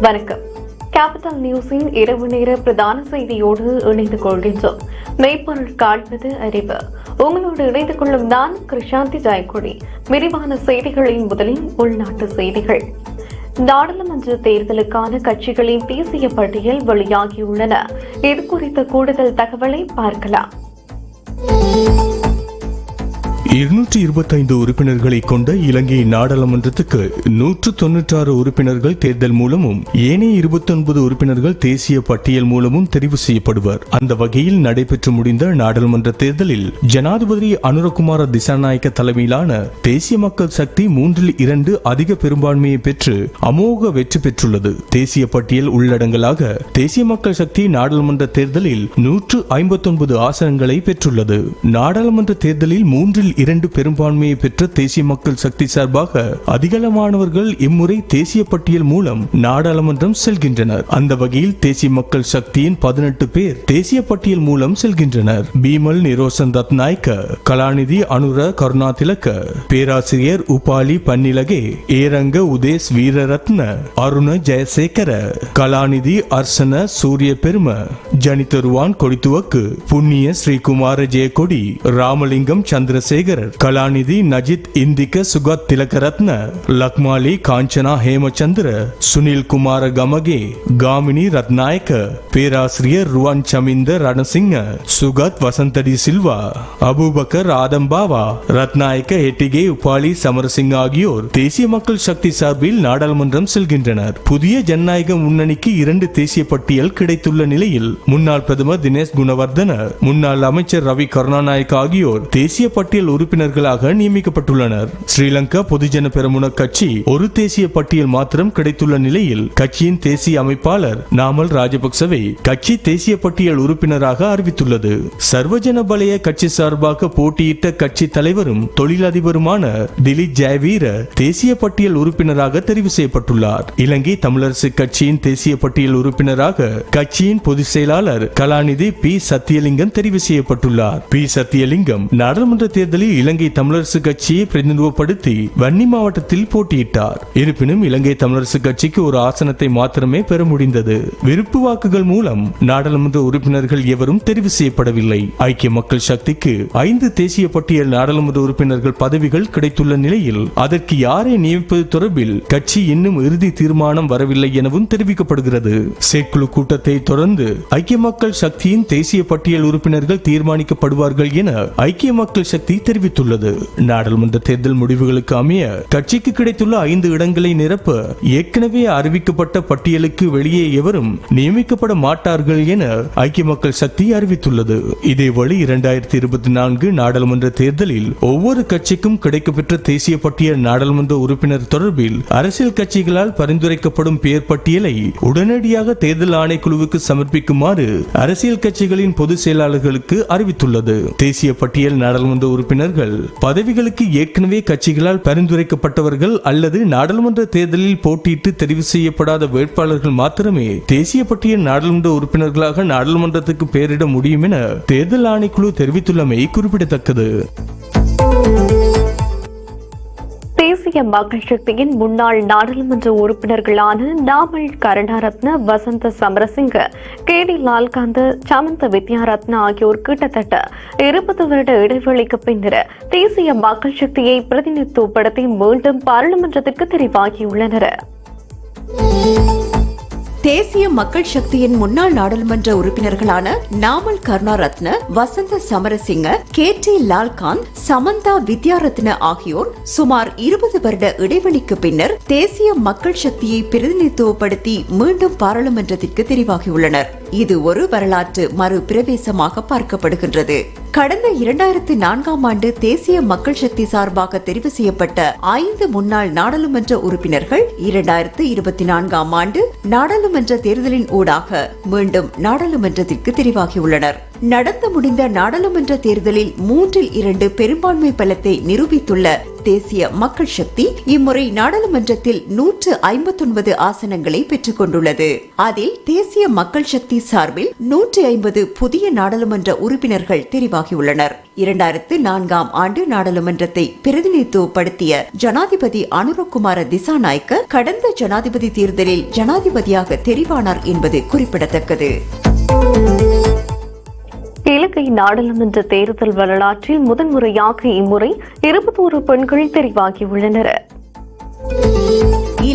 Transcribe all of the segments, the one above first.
வணக்கம். கேபிட்டல் நியூஸின் இரவு நேர பிரதான செய்தியோடு இணைந்து கொள்கின்றோம். மெய்ப்பொருள் காண்பது அறிவு. உங்களோடு இணைந்து கொள்ளும் நான் கிருஷாந்தி ஜாய்கொடி விரிவான செய்திகளின் முதலில் உள்நாட்டு செய்திகள். நாடாளுமன்ற தேர்தலுக்கான கட்சிகளின் தேசிய பட்டியல் வெளியாகியுள்ளன. இது குறித்த கூடுதல் தகவலை பார்க்கலாம். இருநூற்றி இருபத்தைந்து உறுப்பினர்களை கொண்ட இலங்கை நாடாளுமன்றத்துக்கு நூற்று தொன்னூற்றாறு உறுப்பினர்கள் தேர்தல் மூலமும் ஏனைய இருபத்தி ஒன்பது உறுப்பினர்கள் தேசிய பட்டியல் மூலமும் தெரிவு செய்யப்படுவர். அந்த வகையில் நடைபெற்று முடிந்த நாடாளுமன்ற தேர்தலில் ஜனாதிபதி அனுரகுமார திசாநாயக்க தலைமையிலான தேசிய மக்கள் சக்தி மூன்றில் இரண்டு அதிக பெரும்பான்மையை பெற்று அமோக வெற்றி பெற்றுள்ளது. தேசிய பட்டியல் உள்ளடங்கலாக தேசிய மக்கள் சக்தி நாடாளுமன்ற தேர்தலில் நூற்று ஐம்பத்தொன்பது ஆசனங்களை பெற்றுள்ளது. நாடாளுமன்ற தேர்தலில் மூன்றில் இரண்டு பெரும்பான்மையை பெற்ற தேசிய மக்கள் சக்தி சார்பாக அதிகளமானவர்கள் இம்முறை தேசிய பட்டியல் மூலம் நாடாளுமன்றம் செல்கின்றனர். அந்த வகையில் தேசிய மக்கள் சக்தியின் பதினெட்டு பேர் தேசிய பட்டியல் மூலம் செல்கின்றனர். பீமல் நிரோசன் ரத்நாயக்க கலாநிதி அனுர கருணாதிலக்க பேராசிரியர் உபாலி பன்னிலகே ஏரங்க உதேஷ் வீரரத்ன அருண ஜெயசேகர கலாநிதி அர்சன சூரிய பெரும ஜனிதருவான் கொடித்துவக்கு புண்ணிய ஸ்ரீகுமார ஜெயக்கொடி ராமலிங்கம் சந்திரசேகர் கலாநிதி நஜித் இந்திக சுகத் திலகரத்ன லக்மாலி காஞ்சனா ஹேமச்சந்திர சுனில் குமார கமகே காமினி ரத்நாயக்க பேராசிரியர் ருவான் சமிந்த ரணசிங்க சுகத் வசந்தடி சில்வா அபுபக்கர் ஆதம்பாவா ரத்நாயக்க ஹெட்டிகே உபாலி சமரசிங் ஆகியோர் தேசிய மக்கள் சக்தி சார்பில் நாடாளுமன்றம் செல்கின்றனர். புதிய ஜனநாயக முன்னணிக்கு இரண்டு தேசிய பட்டியல் கிடைத்துள்ள நிலையில் முன்னாள் பிரதமர் தினேஷ் குணவர்தன முன்னாள் அமைச்சர் ரவி கருணாநாயக் ஆகியோர் தேசிய பட்டியல் உறுப்பினர்களாக நியமிக்கப்பட்டுள்ளனர். ஸ்ரீலங்கா பொதுஜன பெருமுன கட்சி ஒரு தேசிய பட்டியல் மாத்திரம் கிடைத்துள்ள நிலையில் கட்சியின் தேசிய அமைப்பாளர் நாமல் ராஜபக்சவை கட்சி தேசிய பட்டியல் உறுப்பினராக அறிவித்துள்ளது. சர்வஜன பலய கட்சி சார்பாக போட்டியிட்ட கட்சி தலைவரும் தொழிலதிபருமான திலீப் ஜெயவீர தேசிய பட்டியல் உறுப்பினராக தெரிவு செய்யப்பட்டுள்ளார். இலங்கை தமிழரசு கட்சியின் தேசிய பட்டியல் உறுப்பினராக கட்சியின் பொதுச் செயலாளர் கலாநிதி பி. சத்தியலிங்கம் தெரிவு செய்யப்பட்டுள்ளார். பி. சத்தியலிங்கம் நாடாளுமன்ற தேர்தலில் இலங்கை தமிழரசு கட்சியை பிரதிநிதித்துவப்படுத்தி வன்னி மாவட்டத்தில் போட்டியிட்டார். இருப்பினும் இலங்கை தமிழரசு கட்சிக்கு ஒரு ஆசனத்தை மாத்திரமே பெற முடிந்தது. விருப்பு வாக்குகள் மூலம் நாடாளுமன்ற உறுப்பினர்கள் எவரும் தெரிவு செய்யப்படவில்லை. ஐக்கிய மக்கள் சக்திக்கு ஐந்து தேசிய பட்டியல் நாடாளுமன்ற உறுப்பினர்கள் பதவிகள் கிடைத்துள்ள நிலையில் அதற்கு யாரை நியமிப்பது தொடர்பில் கட்சி இன்னும் இறுதி தீர்மானம் வரவில்லை எனவும் தெரிவிக்கப்படுகிறது. செயற்குழு கூட்டத்தை தொடர்ந்து ஐக்கிய மக்கள் சக்தியின் தேசிய பட்டியல் உறுப்பினர்கள் தீர்மானிக்கப்படுவார்கள் என ஐக்கிய மக்கள் சக்தி தெரிவித்துள்ளது நாடாளுமன்ற தேர்தல் முடிவுகளுக்கு அமைய கட்சிக்கு கிடைத்துள்ள ஐந்து இடங்களை நிரப்ப ஏற்கனவே அறிவிக்கப்பட்ட பட்டியலுக்கு வெளியே எவரும் நியமிக்கப்பட மாட்டார்கள் என ஐக்கிய மக்கள் சக்தி அறிவித்துள்ளது. இதேவழி இரண்டாயிரத்தி இருபத்தி நான்கு நாடாளுமன்ற தேர்தலில் ஒவ்வொரு கட்சிக்கும் கிடைக்கப்பெற்ற தேசிய பட்டியல் நாடாளுமன்ற உறுப்பினர் தொடர்பில் அரசியல் கட்சிகளால் பரிந்துரைக்கப்படும் பெயர் பட்டியலை உடனடியாக தேர்தல் ஆணைக்குழுவுக்கு சமர்ப்பிக்குமாறு அரசியல் கட்சிகளின் பொதுச் செயலாளர்களுக்கு அறிவித்துள்ளது. தேசிய பட்டியல் நாடாளுமன்ற உறுப்பினர் உறுப்பினர்கள் பதவிகளுக்கு ஏற்கனவே கட்சிகளால் பரிந்துரைக்கப்பட்டவர்கள் அல்லது நாடாளுமன்ற தேர்தலில் போட்டியிட்டு தெரிவு செய்யப்படாத வேட்பாளர்கள் மாத்திரமே தேசிய பட்டியல் நாடாளுமன்ற உறுப்பினர்களாக நாடாளுமன்றத்துக்கு பெயரிட முடியும் என தேர்தல் ஆணைக்குழு தெரிவித்துள்ளமை குறிப்பிடத்தக்கது. தேசிய மக்கள் சக்தியின் முன்னாள் நாடாளுமன்ற உறுப்பினர்களான நாமல் கருணாரத்ன வசந்த சமரசிங்க கே டி லால்காந்த சமந்த வித்யாரத்ன ஆகியோர் கிட்டத்தட்ட இருபது வருட இடைவெளிக்கு பின்னர் தேசிய மக்கள் சக்தியை பிரதிநிதித்துவப்படுத்தி மீண்டும் பாராளுமன்றத்திற்கு தெரிவாகியுள்ளனர். தேசிய மக்கள் சக்தியின் முன்னாள் நாடாளுமன்ற உறுப்பினர்களான நாமல் கருணாரத்ன வசந்த சமரசிங்க கே டி லால்காந்த் சமந்தா வித்யாரத்ன ஆகியோர் சுமார் இருபது வருட இடைவெளிக்கு பின்னர் தேசிய மக்கள் சக்தியை பிரதிநிதித்துவப்படுத்தி மீண்டும் பாராளுமன்றத்திற்கு தெரிவாகியுள்ளனர். இது ஒரு வரலாற்று மறு பிரவேசமாக பார்க்கப்படுகின்றது. கடந்த இரண்டாயிரத்தி நான்காம் ஆண்டு தேசிய மக்கள் சக்தி சார்பாக தெரிவு செய்யப்பட்ட ஐந்து முன்னாள் நாடாளுமன்ற உறுப்பினர்கள் இரண்டாயிரத்து இருபத்தி நான்காம் ஆண்டு நாடாளுமன்ற தேர்தலின் ஊடாக மீண்டும் நாடாளுமன்றத்திற்கு தெரிவாகியுள்ளனர். நடந்து முடிந்த நாடாளுமன்ற தேர்தலில் மூன்றில் இரண்டு பெரும்பான்மை பலத்தை நிரூபித்துள்ள தேசிய மக்கள் சக்தி இம்முறை நாடாளுமன்றத்தில் நூற்று ஐம்பத்தொன்பது ஆசனங்களை பெற்றுக் கொண்டுள்ளது அதில் தேசிய மக்கள் சக்தி சார்பில் நூற்றி ஐம்பது புதிய நாடாளுமன்ற உறுப்பினர்கள் தெரிவாகியுள்ளனர். இரண்டாயிரத்து நான்காம் ஆண்டு நாடாளுமன்றத்தை பிரதிநிதித்துவப்படுத்திய ஜனாதிபதி அனுரகுமார திசாநாய்க்க கடந்த ஜனாதிபதி தேர்தலில் ஜனாதிபதியாக தெரிவானார் என்பது குறிப்பிடத்தக்கது. இலங்கை நாடாளுமன்ற தேர்தல் வரலாற்றில் முதன்முறையாக இம்முறை இருபத்தோரு பெண்கள் தெரிவாகியுள்ளனர்.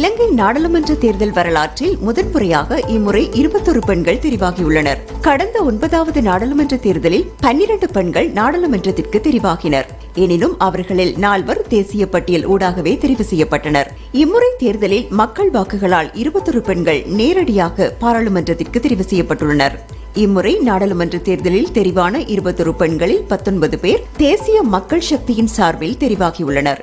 இலங்கை நாடாளுமன்ற தேர்தல் வரலாற்றில் முதன்முறையாக இம்முறை இருபத்தொரு பெண்கள் தெரிவாகியுள்ளனர். கடந்த ஒன்பதாவது நாடாளுமன்ற தேர்தலில் பன்னிரண்டு பெண்கள் நாடாளுமன்றத்திற்கு தெரிவாகினர். எனினும் அவர்களில் நால்வர் தேசிய பட்டியல் ஊடாகவே தெரிவு செய்யப்பட்டனர். இம்முறை தேர்தலில் மக்கள் வாக்குகளால் இருபத்தொரு பெண்கள் நேரடியாக பாராளுமன்றத்திற்கு தெரிவு செய்யப்பட்டுள்ளனர். இம்முறை நாடாளுமன்ற தேர்தலில் தெரிவான இருபத்தொரு பெண்களில் பத்தொன்பது பேர் தேசிய மக்கள் சக்தியின் சார்பில் தெரிவாகியுள்ளனர்.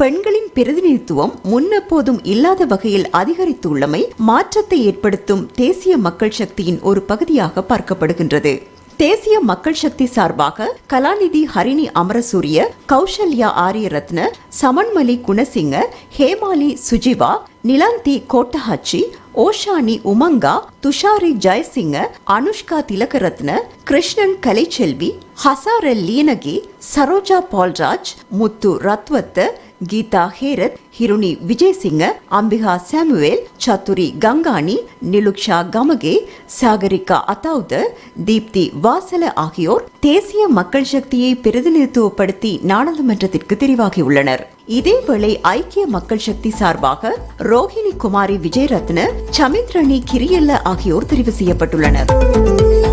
பெண்களின் பிரதிநிதித்துவம் முன்னெப்போதும் இல்லாத வகையில் அதிகரித்துள்ளமை மாற்றத்தை ஏற்படுத்தும் தேசிய மக்கள் சக்தியின் ஒரு பகுதியாக பார்க்கப்படுகின்றது. தேசிய மக்கள் சக்தி சார்பாக கலாநிதி ஹரிணி அமரசூரிய கௌசல்யா ஆரியரத்ன சமன்மலி குணசிங்க ஹேமாலி சுஜிவா நிலாந்தி கோட்டஹாச்சி ஓஷானி உமங்கா துஷாரி ஜெயசிங்க அனுஷ்கா திலகரத்ன கிருஷ்ணன் கலைச்செல்வி ஹசார லீனகி சரோஜா பால்ராஜ் முத்து ரத்வத்த கீதா ஹேரத் ஹிருணி விஜயசிங்க அம்பிகா சாமுவேல் சத்துரி கங்காணி நிலுக்ஷா கமகே சாகரிகா அத்தாவுத தீப்தி வாசல ஆகியோர் தேசிய மக்கள் சக்தியை பிரதிநிதித்துவப்படுத்தி நாடாளுமன்றத்திற்கு தெரிவாகியுள்ளனர். இதேவேளை ஐக்கிய மக்கள் சக்தி சார்பாக ரோஹிணி குமாரி விஜயரத்ன சமித்ரணி கிரியல்ல ஆகியோர் தெரிவு செய்யப்பட்டுள்ளனர்.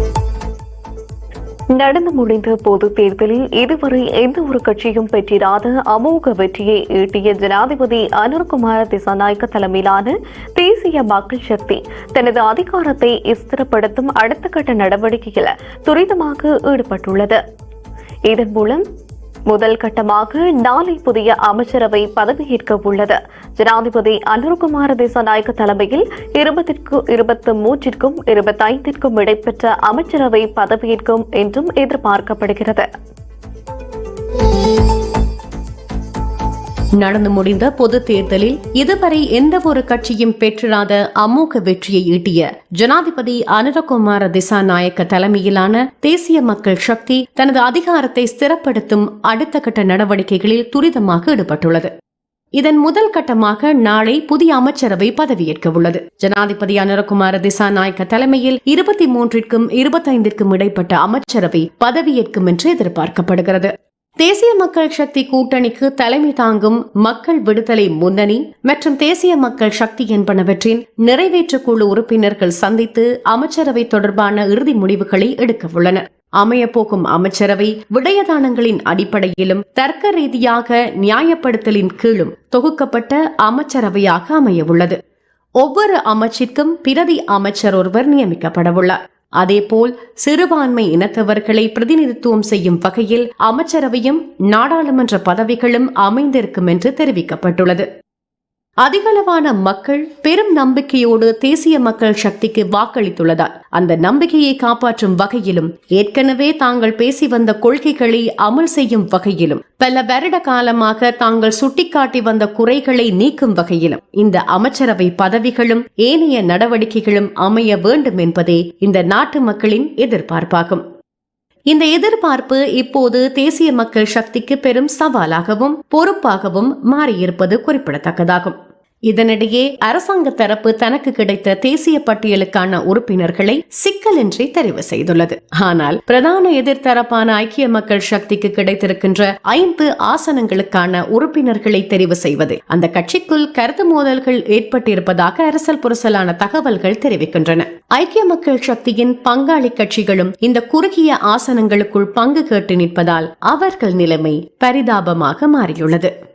நடந்து முடிந்த பொது தேர்தலில் இதுவரை எந்த ஒரு கட்சியும் பெற்றிராத அமோக வெற்றியை ஈட்டிய ஜனாதிபதி அனுர்குமார திசாநாயக்க தலைமையிலான தேசிய மக்கள் சக்தி தனது அதிகாரத்தை ஸ்திரப்படுத்தும் அடுத்த கட்ட நடவடிக்கையில் துரிதமாக ஈடுபட்டுள்ளது. இதன் மூலம் முதல் கட்டமாக நாளை புதிய அமைச்சரவை பதவியேற்க உள்ளது. ஜனாதிபதி அனுர்குமார திசாநாயக்க தலைமையில் இருபத்திற்கு இருபத்தி மூன்றிற்கும் இருபத்தைந்திற்கும் இடைப்பெற்ற அமைச்சரவை பதவியேற்கும் என்றும் எதிர்பார்க்கப்படுகிறது. நடந்து முடிந்த பொது தேர்தலில் இதுவரை எந்த ஒரு கட்சியும் பெற்றிராத அமோக வெற்றியை ஈட்டிய ஜனாதிபதி அனுரகுமார திசாநாயக்க தலைமையிலான தேசிய மக்கள் சக்தி தனது அதிகாரத்தை ஸ்திரப்படுத்தும் அடுத்த கட்ட நடவடிக்கைகளில் துரிதமாக ஈடுபட்டுள்ளது. இதன் முதல் கட்டமாக நாளை புதிய அமைச்சரவை பதவியேற்க உள்ளது. ஜனாதிபதி அனுரகுமார திசாநாயக்க தலைமையில் இருபத்தி மூன்றிற்கும் இருபத்தைந்திற்கும் இடைப்பட்ட அமைச்சரவை பதவியேற்கும் என்று எதிர்பார்க்கப்படுகிறது. தேசிய மக்கள் சக்தி கூட்டணிக்கு தலைமை தாங்கும் மக்கள் விடுதலை முன்னணி மற்றும் தேசிய மக்கள் சக்தி என்பனவற்றின் நிறைவேற்று குழு உறுப்பினர்கள் சந்தித்து அமைச்சரவை தொடர்பான இறுதி முடிவுகளை எடுக்க உள்ளனர். அமையப்போகும் அமைச்சரவை விடயதானங்களின் அடிப்படையிலும் தர்க்க ரீதியாக நியாயப்படுத்தலின் கீழும் தொகுக்கப்பட்ட அமைச்சரவையாக அமையவுள்ளது. ஒவ்வொரு அமைச்சிற்கும் பிரதி அமைச்சர் ஒருவர் நியமிக்கப்படவுள்ளார். அதேபோல் சிறுபான்மை இனத்தவர்களை பிரதிநிதித்துவம் செய்யும் வகையில் அமைச்சரவையும் நாடாளுமன்ற பதவிகளும் அமைந்திருக்கும் என்று தெரிவிக்கப்பட்டுள்ளது. அதிகளவான மக்கள் பெரும் நம்பிக்கையோடு தேசிய மக்கள் சக்திக்கு வாக்களித்துள்ளதால் அந்த நம்பிக்கையை காப்பாற்றும் வகையிலும் ஏற்கனவே தாங்கள் பேசி வந்த கொள்கைகளை அமல் செய்யும் வகையிலும் பல வருட காலமாக தாங்கள் சுட்டிக்காட்டி வந்த குறைகளை நீக்கும் வகையிலும் இந்த அமைச்சரவை பதவிகளும் ஏனைய நடவடிக்கைகளும் அமைய வேண்டும் என்பதே இந்த நாட்டு மக்களின் எதிர்பார்ப்பாகும். இந்த எதிர்பார்ப்பு இப்போது தேசிய மக்கள் சக்திக்கு பெரும் சவாலாகவும் பொறுப்பாகவும் மாறியிருப்பது குறிப்பிடத்தக்கதாகும். இதனிடையே அரசாங்க தரப்பு தனக்கு கிடைத்த தேசிய பட்டியலுக்கான உறுப்பினர்களை சிக்கலின்றி தெரிவு செய்துள்ளது. ஆனால் பிரதான எதிர்த்தரப்பான ஐக்கிய மக்கள் சக்திக்கு கிடைத்திருக்கின்ற ஐந்து ஆசனங்களுக்கான உறுப்பினர்களை தெரிவு செய்வது அந்த கட்சிக்குள் கருத்து மோதல்கள் ஏற்பட்டிருப்பதாக அரசல் புரசலான தகவல்கள் தெரிவிக்கின்றன. ஐக்கிய மக்கள் சக்தியின் பங்காளி கட்சிகளும் இந்த குறுகிய ஆசனங்களுக்குள் பங்கு கேட்டு நிற்பதால் அவர்கள் நிலைமை பரிதாபமாக மாறியுள்ளது.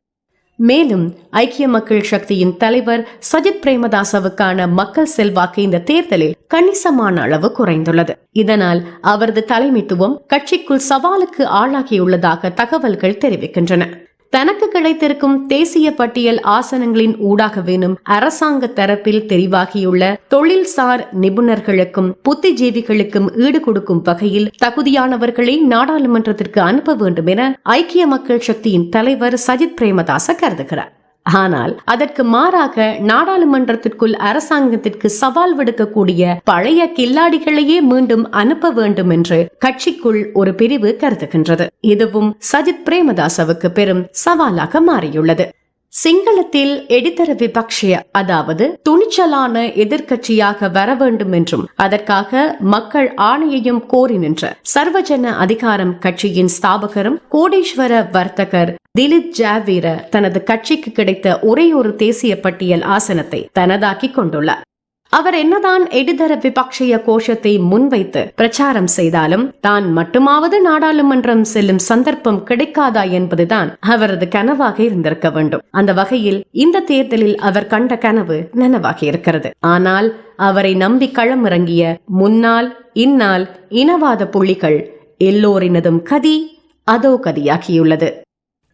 மேலும் ஐக்கிய மக்கள் சக்தியின் தலைவர் சஜித் பிரேமதாசவுக்கான மக்கள் செல்வாக்கு இந்த தேர்தலில் கணிசமான அளவு குறைந்துள்ளது. இதனால் அவரது தலைமைத்துவம் கட்சிக்குள் சவாலுக்கு ஆளாகியுள்ளதாக தகவல்கள் தெரிவிக்கின்றன. தனக்கு கிடைத்திருக்கும் தேசிய பட்டியல் ஆசனங்களின் ஊடாக வேணும் அரசாங்க தரப்பில் தெரிவாகியுள்ள தொழில்சார் நிபுணர்களுக்கும் புத்திஜீவிகளுக்கும் ஈடு கொடுக்கும் வகையில் தகுதியானவர்களை நாடாளுமன்றத்திற்கு அனுப்ப வேண்டும் என ஐக்கிய மக்கள் சக்தியின் தலைவர் சஜித் பிரேமதாச கருதுகிறார். ஆனால் அதற்கு மாறாக நாடாளுமன்றத்திற்குள் அரசாங்கத்திற்கு சவால் விடுக்கக்கூடிய பழைய கில்லாடிகளையே மீண்டும் அனுப்ப வேண்டும் என்று கட்சிக்குள் ஒரு பிரிவு கருதுகின்றது. இதுவும் சஜித் பிரேமதாசவுக்கு பெரும் சவாலாக மாறியுள்ளது. சிங்களத்தில் எடித்தர விபக்ஷய அதாவது துணிச்சலான எதிர்கட்சியாக வர வேண்டும் என்றும் அதற்காக மக்கள் ஆணையையும் கோரி நின்ற சர்வஜன அதிகாரம் கட்சியின் ஸ்தாபகரும் கோடீஸ்வர வர்த்தகர் திலித் ஜாவீர தனது கட்சிக்கு கிடைத்த ஒரே ஒரு தேசிய பட்டியல் ஆசனத்தை தனதாக்கிக் கொண்டுள்ளார். அவர் என்னதான் எடிதர விபக்ஷய கோஷத்தை முன்வைத்து பிரச்சாரம் செய்தாலும் தான் மட்டுமாவது நாடாளுமன்றம் செல்லும் சந்தர்ப்பம் கிடைக்காதா என்பதுதான் அவரது கனவாக இருந்திருக்க வேண்டும். அந்த வகையில் இந்த தேர்தலில் அவர் கண்ட கனவு நனவாகி இருக்கிறது. ஆனால் அவரை நம்பி களமிறங்கிய முன்னால் இந்நாள் இனவாத புள்ளிகள் எல்லோரினதும் கதி அதோ கதியாகியுள்ளது.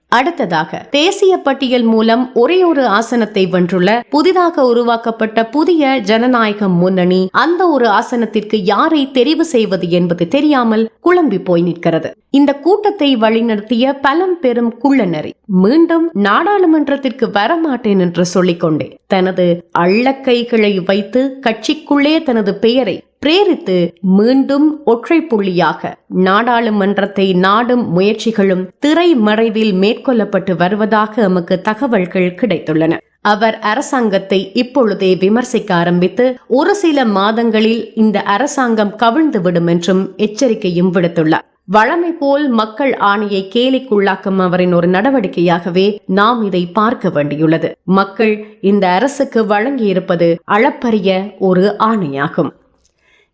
அடுத்ததாக தேசிய பட்டியல் மூலம் ஒரே ஒரு ஆசனத்தை வென்றுள்ள புதிதாக உருவாக்கப்பட்ட புதிய ஜனநாயக முன்னணி அந்த ஒரு ஆசனத்திற்கு யாரை தெரிவு செய்வது என்பது தெரியாமல் குழம்பி போய் நிற்கிறது. இந்த கூட்டத்தை வழிநடத்திய பலம் பெரும் குள்ளநரி மீண்டும் நாடாளுமன்றத்திற்கு வரமாட்டேன் என்று சொல்லிக்கொண்டே தனது அள்ளக்கைகளை வைத்து கட்சிக்குள்ளே தனது பெயரை பிரேரித்து மீண்டும் ஒற்றை புள்ளியாக நாடாளுமன்றத்தை நாடும் முயற்சிகளும் திரை மறைவில் மேற்கொள்ளப்பட்டு வருவதாக எமக்கு தகவல்கள் கிடைத்துள்ளன. அவர் அரசாங்கத்தை இப்பொழுதே விமர்சிக்க ஆரம்பித்து ஒரு சில மாதங்களில் இந்த அரசாங்கம் கவிழ்ந்துவிடும் என்றும் எச்சரிக்கையும் விடுத்துள்ளார். வழமை போல் மக்கள் ஆணையை கேலிக்குள்ளாக்கும் அவரின் ஒரு நடவடிக்கையாகவே நாம் இதை பார்க்க வேண்டியுள்ளது. மக்கள் இந்த அரசுக்கு வழங்கியிருப்பது அளப்பரிய ஒரு ஆணையாகும்.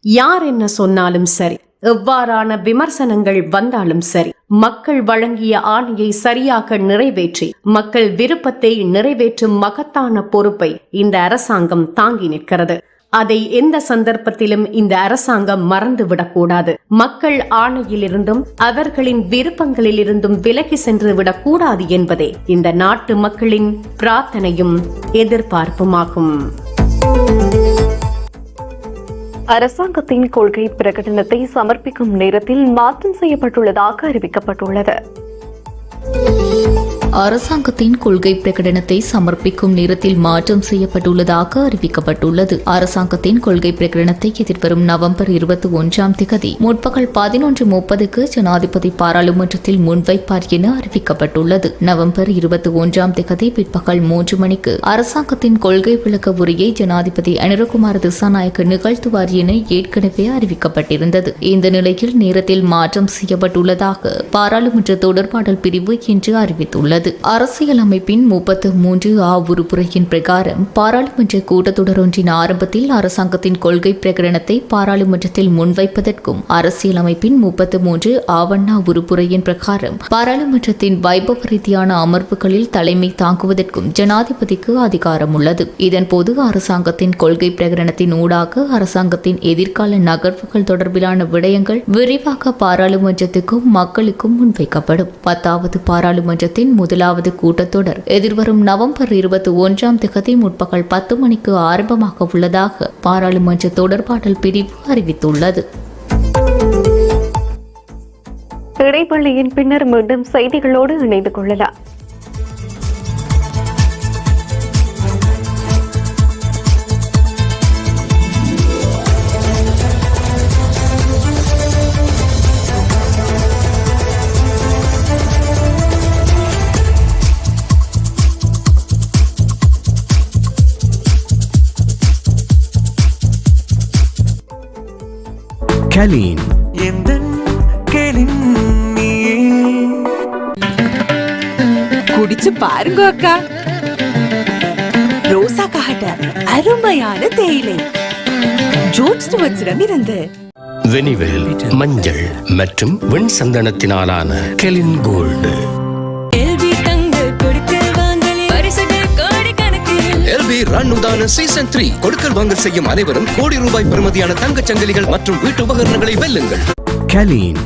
யார் என்ன சொன்னாலும் சரி. எவ்வாறான விமர்சனங்கள் வந்தாலும் சரி. மக்கள் வழங்கிய ஆணையை சரியாக நிறைவேற்றி மக்கள் விருப்பத்தை நிறைவேற்றும் மகத்தான பொறுப்பை இந்த அரசாங்கம் தாங்கி நிற்கிறது. அதை எந்த சந்தர்ப்பத்திலும் இந்த அரசாங்கம் மறந்துவிடக்கூடாது மக்கள் ஆணையிலிருந்தும் அவர்களின் விருப்பங்களிலிருந்தும் விலகி சென்று விடக்கூடாது என்பதே இந்த நாட்டு மக்களின் பிரார்த்தனையும் எதிர்பார்ப்புமாகும். அரசாங்கத்தின் கொள்கை பிரகடனத்தை சமர்ப்பிக்கும் நேரத்தில் மாற்றம் செய்யப்பட்டுள்ளதாக அறிவிக்கப்பட்டுள்ளது. அரசாங்கத்தின் கொள்கை பிரகடனத்தை சமர்ப்பிக்கும் நேரத்தில் மாற்றம் செய்யப்பட்டுள்ளதாக அறிவிக்கப்பட்டுள்ளது. அரசாங்கத்தின் கொள்கை பிரகடனத்தை எதிர்வரும் நவம்பர் இருபத்தி ஒன்றாம் திகதி முற்பகல் பதினொன்று முப்பதுக்கு ஜனாதிபதி பாராளுமன்றத்தில் முன்வைப்பார் என அறிவிக்கப்பட்டுள்ளது. நவம்பர் இருபத்தி ஒன்றாம் திகதி பிற்பகல் மூன்று மணிக்கு அரசாங்கத்தின் கொள்கை விளக்க உரையை ஜனாதிபதி அனிரகுமார் திசாநாயக்க நிகழ்த்துவார் என ஏற்கனவே அறிவிக்கப்பட்டிருந்தது. இந்த நிலையில் நேரத்தில் மாற்றம் செய்யப்பட்டுள்ளதாக பாராளுமன்ற தொடர்பாடல் பிரிவு இன்று அறிவித்துள்ளது. அரசியலமைப்பின் முப்பத்து மூன்று ஆ உறுப்புரையின் பிரகாரம் பாராளுமன்ற கூட்டத்தொடர் ஒன்றின் ஆரம்பத்தில் அரசாங்கத்தின் கொள்கை பிரகடனத்தை பாராளுமன்றத்தில் முன்வைப்பதற்கும் அரசியலமைப்பின் முப்பத்து மூன்று ஆவண்ணா உறுப்புரையின் பிரகாரம் பாராளுமன்றத்தின் வைபவ ரீதியான அமர்வுகளில் தலைமை தாங்குவதற்கும் ஜனாதிபதிக்கு அதிகாரம் உள்ளது இதன்போது அரசாங்கத்தின் கொள்கை பிரகடனத்தின் ஊடாக அரசாங்கத்தின் எதிர்கால நகர்வுகள் தொடர்பிலான விடயங்கள் விரிவாக பாராளுமன்றத்துக்கும் மக்களுக்கும் முன்வைக்கப்படும். பத்தாவது பாராளுமன்றத்தின் முதலாவது கூட்டத்தொடர். எதிர்வரும் நவம்பர் இருபத்தி ஒன்றாம் திகதி முற்பகல் பத்து மணிக்கு ஆரம்பமாக உள்ளதாக பாராளுமன்ற தொடர்பாடல் பிரிவு அறிவித்துள்ளது. இடைவெளியின் பின்னர் மீண்டும் செய்திகளோடு இணைந்து கொள்ளலாம். கலீன். குடிச்சு பாருங்க அக்கா. ரோசா காட்ட அருமையான தேயிலை. ஜோட் ஸ்டுவர்ட்ஸிடம் இருந்து. வெனிவேல் மஞ்சள் மற்றும் வெண் சந்தனத்தினாலான Kelin gold. Udana season three கொடுக்கல் வாங்கல் செய்யும் அனைவரும் கோடி ரூபாய் பெறுமதியான தங்கச் சங்கிலிகள் மற்றும் வீட்டு உபகரணங்களை வெல்லுங்கள். கலீன்.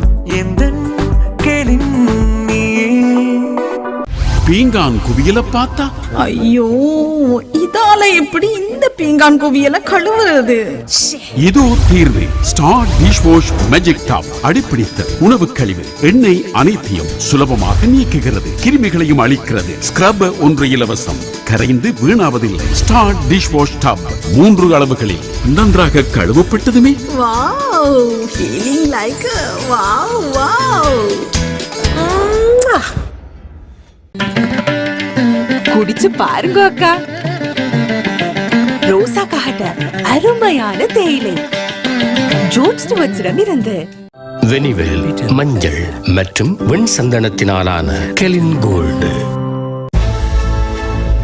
பீங்கான் குவியல பார்த்தா? ஐயோ இதால எப்படி இந்த பீங்கான் குவியல கழுவுறது. இதோ தீர்வு. Star dish wash magic top அடிப்பிடித்த உணவு கழிவு. எண்ணெய் அனைத்தையும் சுலபமாக நீக்குகிறது. கிருமிகளையும் அழிக்கிறது. ஸ்கிரப் ஒன்று இலவசம். கரைந்து வீணாவதில்லை. ஸ்டார் டிஷ் வாஷ் டாப் மூன்று அளவுகளில் நன்றாக கழுவப்பட்டதுமே. குடிச்சு பாருங்க அக்கா. ரோசா காட்ட அருமையான தேயிலை. ஜோட் ஸ்டுவர்ட்ஸிடம் இருந்து. வெனிவேல் மஞ்சள் மற்றும் வெண் சந்தனத்தினாலான கெலின் கோல்டு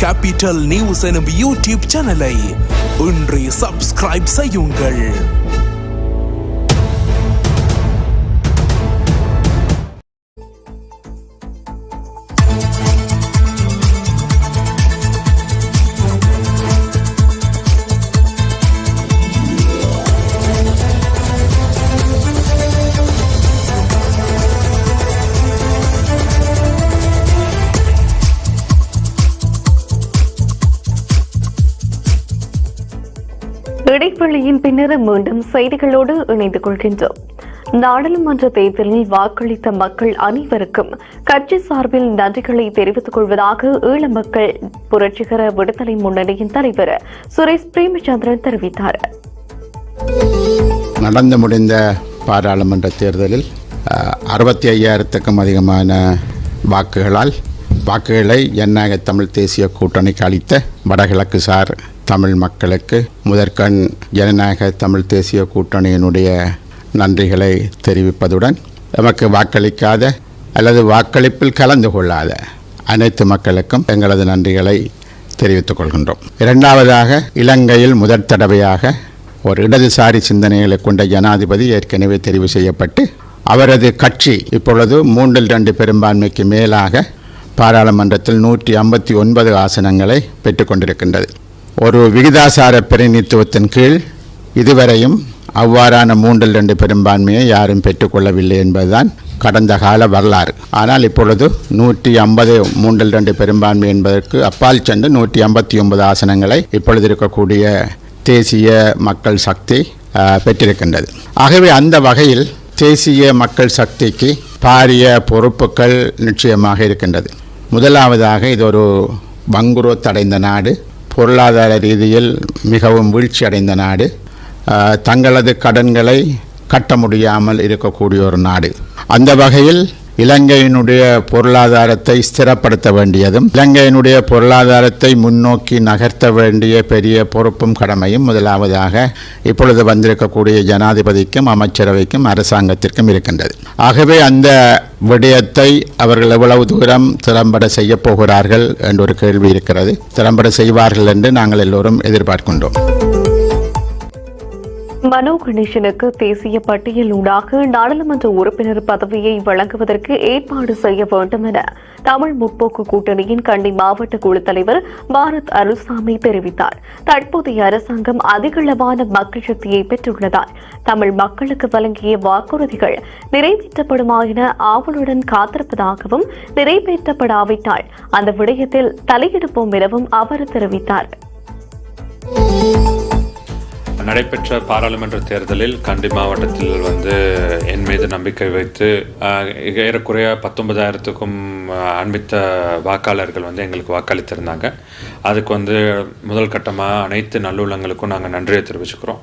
கேபிட்டல் நியூஸ் எனும் யூடியூப் சேனலை இன்று சப்ஸ்கிரைப் செய்யுங்கள். பின்னர் மீண்டும் செய்திகளோடு இணைந்து கொள்கின்றோம். நாடாளுமன்ற தேர்தலில் வாக்களித்த மக்கள் அனைவருக்கும் கட்சி சார்பில் நன்றிகளை தெரிவித்துக் கொள்வதாக ஈழ மக்கள் புரட்சிகர விடுதலை முன்னணியின் தலைவர் சுரேஷ் பிரேமச்சந்திரன் தெரிவித்தார். நடந்து முடிந்த பாராளுமன்ற தேர்தலில் அஹ், அறுபத்தி ஐயாயிரத்துக்கும் அதிகமான வாக்குகளால் வாக்குகளை ஜனநாயக தமிழ் தேசிய கூட்டணிக்கு அளித்த வடகிழக்கு சார் தமிழ் மக்களுக்கு முதற்கண் ஜனநாயக தமிழ் தேசிய கூட்டணியினுடைய நன்றிகளை தெரிவிப்பதுடன் எமக்கு வாக்களிக்காத அல்லது வாக்களிப்பில் கலந்து கொள்ளாத அனைத்து மக்களுக்கும் எங்களது நன்றிகளை தெரிவித்துக் கொள்கின்றோம். இரண்டாவதாக இலங்கையில் முதற் தடவையாக ஒரு இடதுசாரி சிந்தனைகளை கொண்ட ஜனாதிபதி ஏற்கனவே தெரிவு செய்யப்பட்டு அவரது கட்சி இப்பொழுது மூன்றில் ரெண்டு பெரும்பான்மைக்கு மேலாக பாராளுமன்றத்தில் நூற்றி ஐம்பத்தி ஒன்பது ஆசனங்களை பெற்றுக்கொண்டிருக்கின்றது ஒரு விகிதாசார பிரதிநிதித்துவத்தின் கீழ் இதுவரையும் அவ்வாறான மூன்றில் ரெண்டு பெரும்பான்மையை யாரும் பெற்றுக்கொள்ளவில்லை என்பதுதான் கடந்த கால வரலாறு. ஆனால் இப்பொழுது நூற்றி ஐம்பது மூன்றில் ரெண்டு பெரும்பான்மை என்பதற்கு அப்பால் சென்று நூற்றி ஐம்பத்தி ஒன்பது ஆசனங்களை இப்பொழுது இருக்கக்கூடிய தேசிய மக்கள் சக்தி பெற்றிருக்கின்றது. ஆகவே அந்த வகையில் தேசிய மக்கள் சக்திக்கு பாரிய பொறுப்புகள் நிச்சயமாக இருக்கின்றது. முதலாவதாக இது ஒரு வங்குரோத்தடைந்த நாடு. பொருளாதார ரீதியில் மிகவும் வீழ்ச்சி அடைந்த நாடு தங்களது கடன்களை கட்ட முடியாமல் இருக்கக்கூடிய ஒரு நாடு. அந்த வகையில் இலங்கையினுடைய பொருளாதாரத்தை ஸ்திரப்படுத்த வேண்டியதும் இலங்கையினுடைய பொருளாதாரத்தை முன்னோக்கி நகர்த்த வேண்டிய பெரிய பொறுப்பும் கடமையும் முதலாவதாக இப்பொழுது வந்திருக்கக்கூடிய ஜனாதிபதிக்கும் அமைச்சரவைக்கும் அரசாங்கத்திற்கும் இருக்கின்றது. ஆகவே அந்த விடயத்தை அவர்கள் எவ்வளவு தூரம் திறம்பட செய்ய போகிறார்கள் என்ற ஒரு கேள்வி இருக்கிறது. திறம்பட செய்வார்கள் என்று நாங்கள் எல்லோரும் எதிர்பார்க்கின்றோம். மனோ கணேசனுக்கு தேசிய பட்டியல் ஊடாக நாடாளுமன்ற உறுப்பினர் பதவியை வழங்குவதற்கு ஏற்பாடு செய்ய வேண்டும் என தமிழ் முற்போக்கு கூட்டணியின் கண்டி மாவட்ட குழு தலைவர் பாரத் அருள்சாமி தெரிவித்தார். தற்போதைய அரசாங்கம் அதிகளவான மக்கள் சக்தியை பெற்றுள்ளதால் தமிழ் மக்களுக்கு வழங்கிய வாக்குறுதிகள் நிறைவேற்றப்படுமா என ஆவலுடன் காத்திருப்பதாகவும் நிறைவேற்றப்படாவிட்டால் அந்த விடயத்தில் தலையெடுப்போம் எனவும் அவர் தெரிவித்தார். நடைபெற்ற பாராளுமன்ற தேர்தலில் கண்டி மாவட்டத்தில் வந்து என் மீது நம்பிக்கை வைத்து ஏறக்குறைய பத்தொன்பதாயிரத்துக்கும் அன்பித்த வாக்காளர்கள் வந்து எங்களுக்கு வாக்களித்திருந்தாங்க. அதுக்கு வந்து முதல் கட்டமாக அனைத்து நல்லுள்ளங்களுக்கும் நாங்கள் நன்றியை தெரிவிச்சுக்கிறோம்.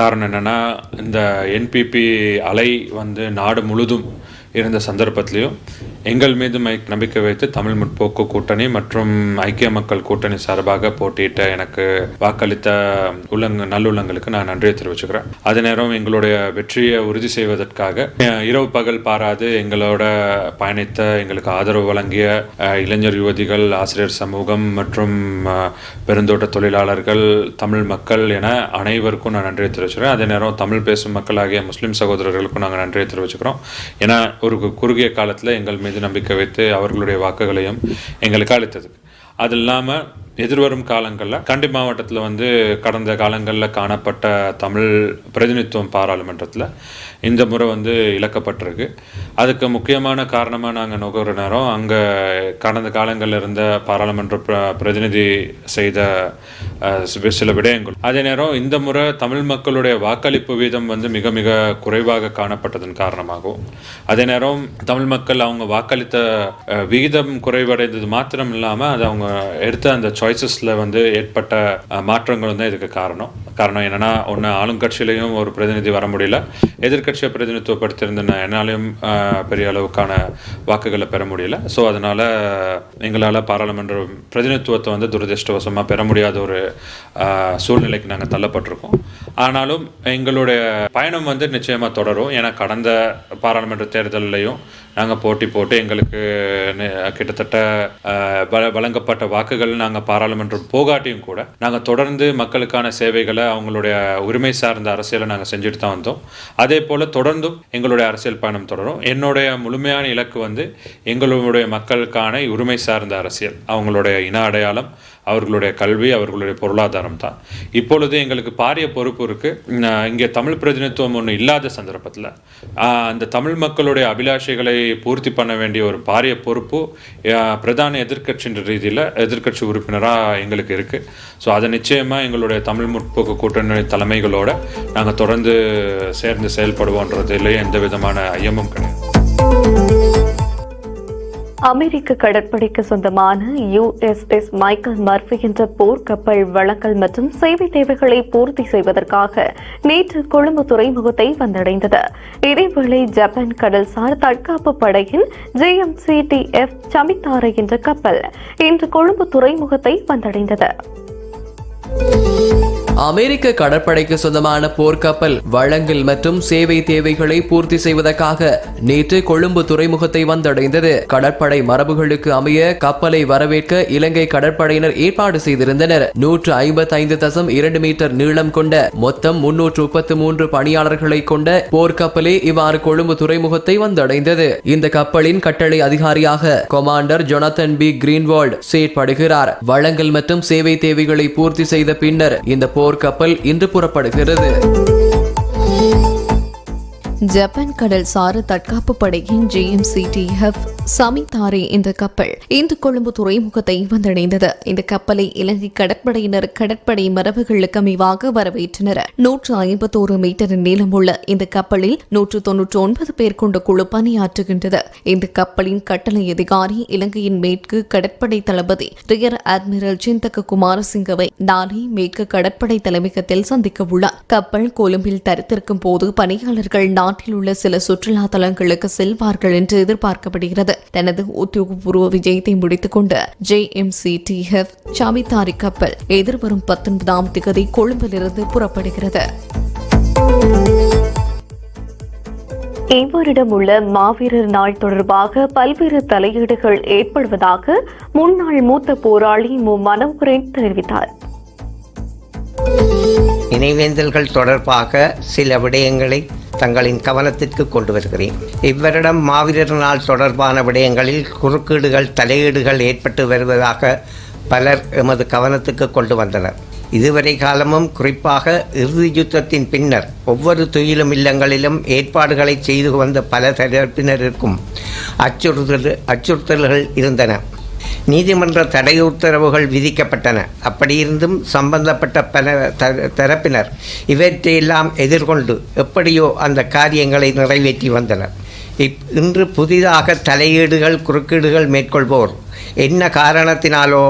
காரணம் என்னென்னா இந்த என்பிபி அலை வந்து நாடு முழுதும் இருந்த சந்தர்ப்பத்திலையும் எங்கள் மீது நம்பிக்கை வைத்து தமிழ் முற்போக்கு கூட்டணி மற்றும் ஐக்கிய மக்கள் கூட்டணி சார்பாக போட்டியிட்ட எனக்கு வாக்களித்த உள்ளங்க நல்லுள்ளங்களுக்கு நான் நன்றியை தெரிவிச்சுக்கிறேன். அதே நேரம் எங்களுடைய வெற்றியை உறுதி செய்வதற்காக இரவு பகல் பாராது எங்களோட பயணித்த எங்களுக்கு ஆதரவு வழங்கிய இளைஞர் யுவதிகள் ஆசிரியர் சமூகம் மற்றும் பெருந்தோட்ட தொழிலாளர்கள் தமிழ் மக்கள் என அனைவருக்கும் நான் நன்றியை தெரிவிச்சுக்கிறேன். அதே நேரம் தமிழ் பேசும் மக்களாகிய முஸ்லீம் சகோதரர்களுக்கும் நாங்கள் நன்றியை தெரிவிச்சுக்கிறோம். ஏன்னா ஒரு குறுகிய காலத்தில் எங்கள் மீது நம்பிக்கை வைத்து அவர்களுடைய வாக்குகளையும் எங்களுக்கு அளித்தது. அது இல்லாமல் எதிர்வரும் காலங்களில் கண்டி மாவட்டத்தில் வந்து கடந்த காலங்களில் காணப்பட்ட தமிழ் பிரதிநிதித்துவம் பாராளுமன்றத்தில் இந்த முறை வந்து இழக்கப்பட்டிருக்கு. அதுக்கு முக்கியமான காரணமாக நாங்கள் நுகர்ற நேரம் அங்கே கடந்த காலங்களில் இருந்த பாராளுமன்ற பிர- பிரதிநிதி செய்த சில- விடயங்கள். அதே நேரம் இந்த முறை தமிழ் மக்களுடைய வாக்களிப்பு வீதம் வந்து மிக மிக குறைவாக காணப்பட்டதன் காரணமாகவும் அதே நேரம் தமிழ் மக்கள் அவங்க வாக்களித்த விகிதம் குறைவடைந்தது மாத்திரம் இல்லாமல் அது அவங்க எடுத்த அந்த சாய்ஸஸில் வந்து ஏற்பட்ட மாற்றங்களும் மாற்றங்கள் தான் இதுக்கு காரணம். காரணம் என்னென்னா ஒன்று ஆளுங்கட்சியிலையும் ஒரு பிரதிநிதி வர முடியல. எதிர்க்கட்சியை பிரதிநிதித்துவப்படுத்தியிருந்த என்னாலையும் பெரிய அளவுக்கான வாக்குகளை பெற முடியல. ஸோ அதனால் எங்களால் பாராளுமன்ற பிரதிநிதித்துவத்தை வந்து துரதிருஷ்டவசமாக பெற முடியாத ஒரு சூழ்நிலைக்கு நாங்கள் தள்ளப்பட்டிருக்கோம். ஆனாலும் எங்களுடைய பயணம் வந்து நிச்சயமாக தொடரும். ஏன்னா கடந்த பாராளுமன்ற தேர்தலையும் நாங்கள் போட்டி போட்டு எங்களுக்கு கிட்டத்தட்ட வழங்கப்பட்ட வாக்குகள் நாங்கள் பாராளுமன்றம் போகாட்டியும் கூட நாங்கள் தொடர்ந்து மக்களுக்கான சேவைகளை அவங்களுடைய உரிமை சார்ந்த அரசியலை நாங்கள் செஞ்சுட்டு தான் வந்தோம். அதே போல் தொடர்ந்தும் எங்களுடைய அரசியல் பயணம் தொடரும். என்னுடைய முழுமையான இலக்கு வந்து எங்களுடைய மக்களுக்கான உரிமை சார்ந்த அரசியல். அவங்களுடைய இன அடையாளம் அவர்களுடைய கல்வி அவர்களுடைய பொருளாதாரம் தான். இப்பொழுது எங்களுக்கு பாரிய பொறுப்பு இருக்குது இங்கே தமிழ் பிரதிநிதித்துவம் ஒன்று இல்லாத சந்தர்ப்பத்தில். அந்த தமிழ் மக்களுடைய அபிலாஷைகளை பூர்த்தி பண்ண வேண்டிய ஒரு பாரிய பொறுப்பு பிரதான எதிர்க்கட்சின்ற ரீதியில் எதிர்க்கட்சி உறுப்பினராக எங்களுக்கு இருக்குது ஸோ அதை நிச்சயமாக எங்களுடைய தமிழ் முற்போக்கு கூட்டணி தலைமைகளோட நாங்கள் தொடர்ந்து சேர்ந்து செயல்படுவோன்றதுலேயே எந்த விதமான ஐயமும் கிடையாது. அமெரிக்க கடற்படைக்கு சொந்தமான யுஎஸ்எஸ் மைக்கேல் மர்ஃபி என்ற போர்க்கப்பல் வழங்கல் மற்றும் சேவை தேவைகளை பூர்த்தி செய்வதற்காக நேற்று கொழும்பு துறைமுகத்தை வந்தடைந்தது. இதேவேளை ஜப்பான் கடல்சார் தற்காப்பு படையின் ஜேஎம்சிடிஎஃப் சமித்தாரை என்ற கப்பல் இன்று கொழும்பு துறைமுகத்தை வந்தடைந்தது. அமெரிக்க கடற்படைக்கு சொந்தமான போர்க்கப்பல் வழங்கல் மற்றும் சேவை தேவைகளை பூர்த்தி செய்வதற்காக நேற்று கொழும்பு துறைமுகத்தை வந்தடைந்தது. கடற்படை மரபுகளுக்கு அமைய கப்பலை வரவேற்க இலங்கை கடற்படையினர் ஏற்பாடு செய்திருந்தனர். நூற்று ஐம்பத்தி ஐந்து தசம் இரண்டு மீட்டர் நீளம் கொண்ட மொத்தம் முன்னூற்று முப்பத்தி மூன்று பணியாளர்களை கொண்ட போர்க்கப்பலே இவ்வாறு கொழும்பு துறைமுகத்தை வந்தடைந்தது. இந்த கப்பலின் கட்டளை அதிகாரியாக கொமாண்டர் ஜொனத்தன் பி. கிரீன்வால்ட் செயற்படுகிறார். வழங்கல் மற்றும் சேவை தேவைகளை பூர்த்தி செய்ய செய்த பின்னர் இந்த போர்க்கப்பல் இன்று புறப்படுகிறது. ஜப்பான் கடல்சார் தற்காப்பு படையின் ஜேஎம்சிடிஎஃப் சமிதாரே என்ற கப்பல் இன்று கொழும்பு துறைமுகத்தை வந்தடைந்தது. இந்த கப்பலை இலங்கை கடற்படையினர் கடற்படை மரபுகளுக்கு அமைவாக வரவேற்றனர். நூற்று ஐம்பத்தோரு மீட்டர் நீளமுள்ள இந்த கப்பலில் நூற்று தொன்னூற்று ஒன்பது பேர் கொண்ட குழு பணியாற்றுகின்றது. இந்த கப்பலின் கட்டளை அதிகாரி இலங்கையின் மேற்கு கடற்படை தளபதி ரியர் அட்மிரல் சிந்தக குமாரசிங்கவை நாளை மேற்கு கடற்படை தலைமையகத்தில் சந்திக்க உள்ளார். கப்பல் கொழும்பில் தரித்திருக்கும் போது பணியாளர்கள் நாட்டில் உள்ள சில சுற்றுலா தலங்களுக்கு செல்வார்கள் என்று எதிர்பார்க்கப்படுகிறது. தனது உத்தியோகபூர்வ விஜயத்தை முடித்துக்கொண்டு J M C D F சாமித்தாரி கப்பல் எதிர்வரும் பத்தொன்பதாம் திகதி கொழும்பிலிருந்து புறப்படுகிறது. இவரிடம் உள்ள மாவீரர் நாள் தொடர்பாக பல்வேறு தலையீடுகள் ஏற்படுவதாக முன்னாள் மூத்த போராளி மு. மனோகரன் தெரிவித்தார். நினைவேந்தல்கள் தொடர்பாக சில விடயங்களை தங்களின் கவனத்திற்கு கொண்டு வருகிறேன். இவ்வரிடம் மாவீரர் நாள் தொடர்பான விடயங்களில் குறுக்கீடுகள் தலையீடுகள் ஏற்பட்டு வருவதாக பலர் எமது கவனத்துக்கு கொண்டு வந்தனர். இதுவரை காலமும் குறிப்பாக இறுதி யுத்தத்தின் பின்னர் ஒவ்வொரு துயிலும் இல்லங்களிலும் ஏற்பாடுகளை செய்து வந்த பல தரப்பினருக்கும் அச்சுறுத்தல் அச்சுறுத்தல்கள் இருந்தன. நீதிமன்ற தடை உத்தரவுகள் விதிக்கப்பட்டன. அப்படியிருந்தும் சம்பந்தப்பட்ட பல தரப்பினர் இவற்றையெல்லாம் எதிர்கொண்டு எப்படியோ அந்த காரியங்களை நிறைவேற்றி வந்தனர். இப் இன்று புதிதாக தலையீடுகள் குறுக்கீடுகள் மேற்கொள்வோர் என்ன காரணத்தினாலோ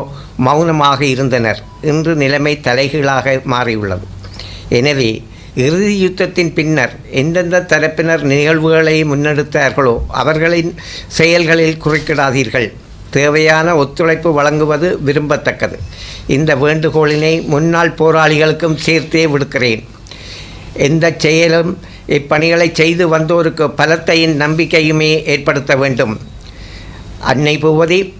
மௌனமாக இருந்தனர். இன்று நிலைமை தலைகீழாக மாறியுள்ளது. எனவே இறுதி யுத்தத்தின் பின்னர் எந்தெந்த தரப்பினர் நிகழ்வுகளை முன்னெடுத்தார்களோ அவர்களின் செயல்களில் குறுக்கிடாதீர்கள். தேவையான ஒத்துழைப்பு வழங்குவது விரும்பத்தக்கது. இந்த வேண்டுகோளினை முன்னாள் போராளிகளுக்கும் சேர்த்தே விடுக்கிறேன். எந்த செயலும் இப்பணிகளை செய்து வந்தோருக்கு பலத்தையும் நம்பிக்கையுமே ஏற்படுத்த வேண்டும். அன்னை பூவதி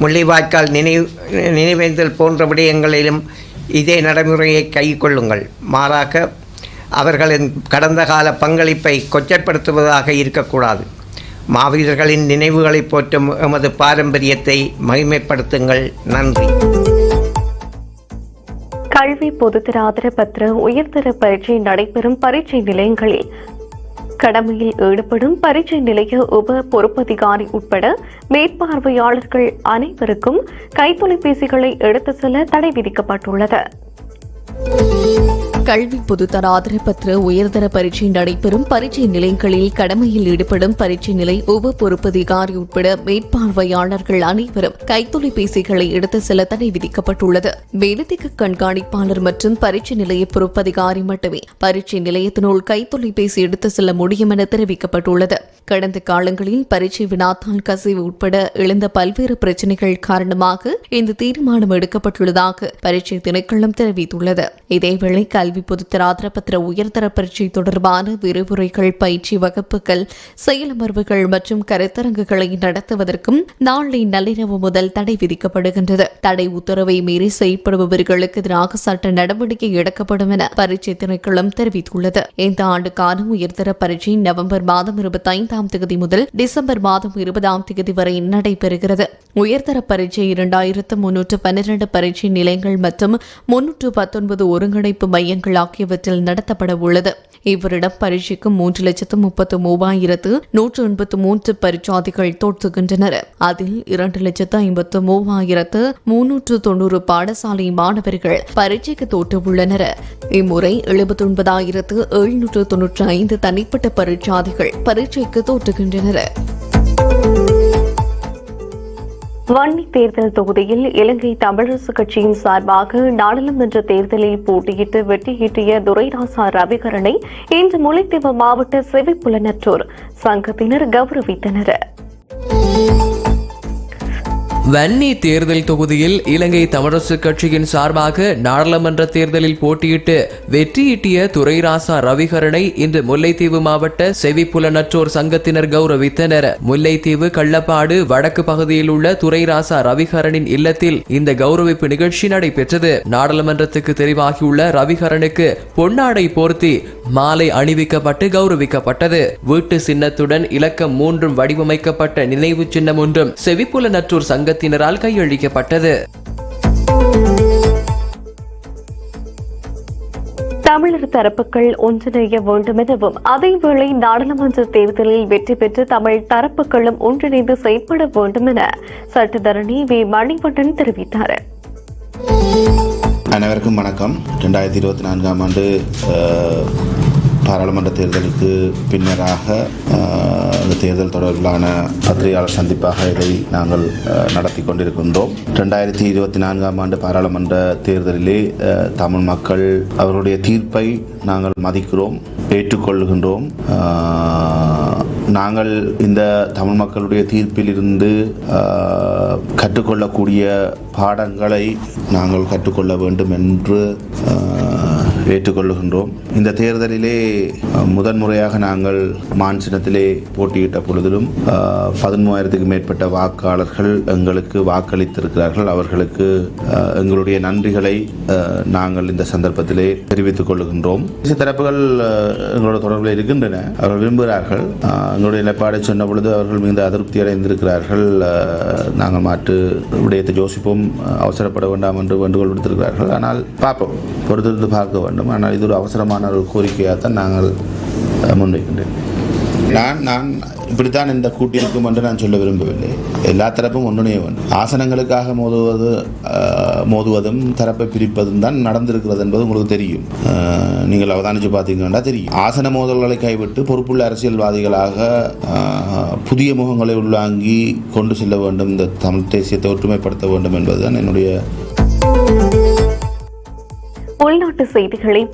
முள்ளிவாய்க்கால் நினைவு நினைவேந்தல் போன்ற விடயங்களிலும் இதே நடைமுறையை கைக்கொள்ளுங்கள் மாறாக அவர்களின் கடந்த கால பங்களிப்பை கொச்சப்படுத்துவதாக இருக்கக்கூடாது. மாவீரர்களின் நினைவுகளை போற்றும் எமது பாரம்பரியத்தை மகிமைப்படுத்துங்கள். நன்றி. கல்வி பொதுத்தர ஆதரப்பத்திர உயர்தர பரீட்சை நடைபெறும் பரீட்சை நிலையங்களில். கடமையில் ஈடுபடும் பரீட்சை நிலைய உப பொறுப்பதிகாரி உட்பட மேற்பார்வையாளர்கள் அனைவருக்கும் கைத்தொலைபேசிகளை எடுத்து செல்ல தடை விதிக்கப்பட்டுள்ளது. கல்வி பொதுத்தர பத்திர உயர்தர பரீட்சை நடைபெறும் பரீட்சை நிலையங்களில் கடமையில் ஈடுபடும் பரீட்சை நிலை உப பொறுப்பதிகாரி உட்பட மேற்பார்வையாளர்கள் அனைவரும் கைத்தொலைபேசிகளை எடுத்து செல்ல தடை விதிக்கப்பட்டுள்ளது. மேலதிக கண்காணிப்பாளர் மற்றும் பரீட்சை நிலைய பொறுப்பதிகாரி மட்டுமே பரீட்சை நிலையத்தினுள் கைத்தொலைபேசி எடுத்து செல்ல முடியும் என தெரிவிக்கப்பட்டுள்ளது. கடந்த காலங்களில் பரீட்சை வினாத்தாள் கசிவு உட்பட எழுந்த பல்வேறு பிரச்சினைகள் காரணமாக இந்த தீர்மானம் எடுக்கப்பட்டுள்ளதாக பரீட்சை திணைக்களம் தெரிவித்துள்ளது. இதேவேளை கல்வி பொதுத்தர ஆதரப்பத்திர உயர்தர பரீட்சை தொடர்பான விரிவுரைகள் பயிற்சி வகுப்புகள் செயலமர்வுகள் மற்றும் கருத்தரங்குகளை நடத்துவதற்கும் நாளை நள்ளிரவு முதல் தடை விதிக்கப்படுகின்றது. தடை உத்தரவை மீறி செயல்படுபவர்களுக்கு எதிராக சட்ட நடவடிக்கை எடுக்கப்படும் என பரீட்சை திணைக்களம் தெரிவித்துள்ளது. இந்த ஆண்டுக்கான உயர்தர பரீட்சை நவம்பர் மாதம் இருபத்தைந்து ஐந்தாம் தேதி முதல் டிசம்பர் மாதம் இருபதாம் தேதி வரை நடைபெறுகிறது. உயர்தர பரீட்சை இரண்டாயிரத்து முன்னூற்று பன்னிரண்டு பரீட்சை நிலையங்கள் மற்றும் முன்னூற்று பத்தொன்பது ஒருங்கிணைப்பு மையங்கள் ஆகியவற்றில் நடத்தப்பட உள்ளது. இவரிடம் பரீட்சைக்கு மூன்று லட்சத்து முப்பத்து மூவாயிரத்து நூற்று எண்பத்து மூன்று பரீட்சாதிகள் தோற்றுகின்றனர். அதில் இரண்டு லட்சத்து ஐம்பத்து மூவாயிரத்து முன்னூற்று தொண்ணூறு பாடசாலை மாணவர்கள் பரீட்சைக்கு தோற்றுள்ளனர். இம்முறை எழுபத்தி ஒன்பதாயிரத்து எழுநூற்று தொன்னூற்றி ஐந்து தனிப்பட்ட பரீட்சாதிகள் பரீட்சைக்கு தோற்றுகின்றனர். வன்னி தேர்தல் தொகுதியில் இலங்கை தமிழரசு கட்சியின் சார்பாக நாடாளுமன்ற தேர்தலில் போட்டியிட்டு வெற்றியீட்டிய துரைராசா ரவிகரனை இன்று முல்லைத்தீவு மாவட்ட செவிப்புலனற்றோர் சங்கத்தினர் கௌரவித்தனர். வன்னி தேர்தல் தொகுதியில் இலங்கை தமிழரசு கட்சியின் சார்பாக நாடாளுமன்ற தேர்தலில் போட்டியிட்டு வெற்றியீட்டிய துரைராசா ரவிகரனை இன்று முல்லைத்தீவு மாவட்ட செவிப்புலனற்றோர் சங்கத்தினர் கௌரவித்தனர். முல்லைத்தீவு கள்ளப்பாடு வடக்கு பகுதியில் உள்ள துரைராசா ரவிகரனின் இல்லத்தில் இந்த கௌரவிப்பு நிகழ்ச்சி நடைபெற்றது. நாடாளுமன்றத்துக்கு தெரிவாகியுள்ள ரவிகரனுக்கு பொன்னாடை போர்த்தி மாலை அணிவிக்கப்பட்டு கௌரவிக்கப்பட்டது. வீட்டு சின்னத்துடன் இலக்கம் மூன்றும் வடிவமைக்கப்பட்ட நினைவு சின்னம் ஒன்றும் செவிப்புலனற்றோர் சங்கத்தினரால் கையளிக்கப்பட்டது. தமிழர் தரப்புகள் ஒன்றிணைய வேண்டும் எனவும் அதேவேளை நாடாளுமன்ற தேர்தலில் வெற்றி பெற்று தமிழ் தரப்புகளும் ஒன்றிணைந்து செயல்பட வேண்டும் என சட்டத்தரணி வி. மணிவண்ணன் தெரிவித்தார். அனைவருக்கும் வணக்கம். ரெண்டாயிரத்தி இருபத்தி நான்காம் ஆண்டு பாராளுமன்ற தேர்தலுக்கு பின்னராக இந்த தேர்தல் தொடர்பிலான பத்திரிகையாளர் சந்திப்பாக இதை நாங்கள் நடத்தி கொண்டிருக்கின்றோம். ரெண்டாயிரத்தி இருபத்தி நான்காம் ஆண்டு பாராளுமன்ற தேர்தலிலே தமிழ் மக்கள் அவருடைய தீர்ப்பை நாங்கள் மதிக்கிறோம் ஏற்றுக்கொள்கின்றோம். நாங்கள் இந்த தமிழ் மக்களுடைய தீர்ப்பிலிருந்து கற்றுக்கொள்ளக்கூடிய பாடங்களை நாங்கள் கற்றுக்கொள்ள வேண்டும் என்று ஏற்றுக்கொள்ளுகின்றோம். இந்த தேர்தலிலே முதன்முறையாக நாங்கள் மான் சின்னத்திலே போட்டியிட்ட பொழுதிலும் பதிமூவாயிரத்துக்கு மேற்பட்ட வாக்காளர்கள் எங்களுக்கு வாக்களித்திருக்கிறார்கள். அவர்களுக்கு எங்களுடைய நன்றிகளை நாங்கள் இந்த சந்தர்ப்பத்திலே தெரிவித்துக் கொள்ளுகின்றோம். சில தரப்புகள் எங்களோட தொடர்பில் இருக்கின்றன. அவர்கள் விரும்புகிறார்கள். எங்களுடைய நிலைப்பாடை சொன்ன பொழுது அவர்கள் மிகுந்த அதிருப்தி அடைந்திருக்கிறார்கள். நாங்கள் மாற்று விடயத்தை யோசிப்போம். அவசரப்பட வேண்டாம் என்று வேண்டுகோள் விடுத்திருக்கிறார்கள். ஆனால் பார்ப்போம். பொறுத்திருந்து பார்க்க வேண்டும். ஆனால் இது ஒரு அவசரமான ஒரு கோரிக்கையாக தான் நாங்கள் முன்வைக்கின்றேன் நான் நான் இப்படித்தான் இந்த கூட்டிருக்கும் என்று நான் சொல்ல விரும்பவில்லை. எல்லா தரப்பும் ஒன்றிணைய வேண்டும். ஆசனங்களுக்காக மோதுவது மோதுவதும் தரப்பை பிரிப்பதும் தான் நடந்திருக்கிறது என்பது உங்களுக்கு தெரியும். நீங்கள் அவதானித்து பார்த்தீங்கன்னா தெரியும். ஆசன மோதல்களை கைவிட்டு பொறுப்புள்ள அரசியல்வாதிகளாக புதிய முகங்களை உள்வாங்கி கொண்டு செல்ல வேண்டும். இந்த தமிழ் தேசியத்தை ஒற்றுமைப்படுத்த வேண்டும் என்பதுதான் என்னுடைய உள்நாட்டு செய்திகளை